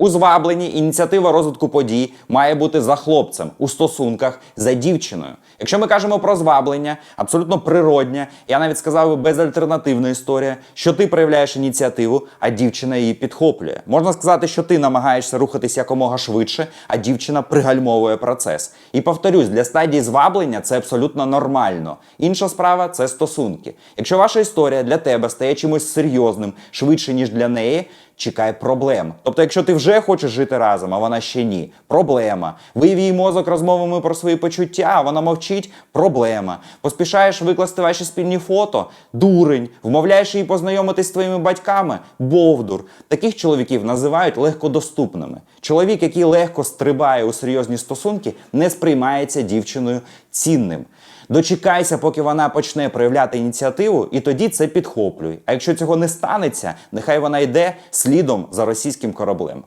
У звабленні ініціатива розвитку подій має бути за хлопцем у стосунках за дівчиною. Якщо ми кажемо про зваблення, абсолютно природня, я навіть сказав би безальтернативна історія, що ти проявляєш ініціативу, а дівчина її підхоплює. Можна сказати, що ти намагаєшся рухатись якомога швидше, а дівчина пригальмовує процес. І повторюсь, для стадії зваблення це абсолютно нормально. Інша справа це стосунки. Якщо ваша історія для тебе стає чимось серйозним швидше, ніж для неї. Чекає проблем. Тобто, якщо ти вже хочеш жити разом, а вона ще ні, проблема. Вивів її мозок розмовами про свої почуття, а вона мовчить, проблема. Поспішаєш викласти ваші спільні фото, дурень, вмовляєш її познайомитись з твоїми батьками, бовдур. Таких чоловіків називають легкодоступними. Чоловік, який легко стрибає у серйозні стосунки, не сприймається дівчиною цінним. Дочекайся, поки вона почне проявляти ініціативу, і тоді це підхоплюй. А якщо цього не станеться, нехай вона йде слідом за російським кораблем.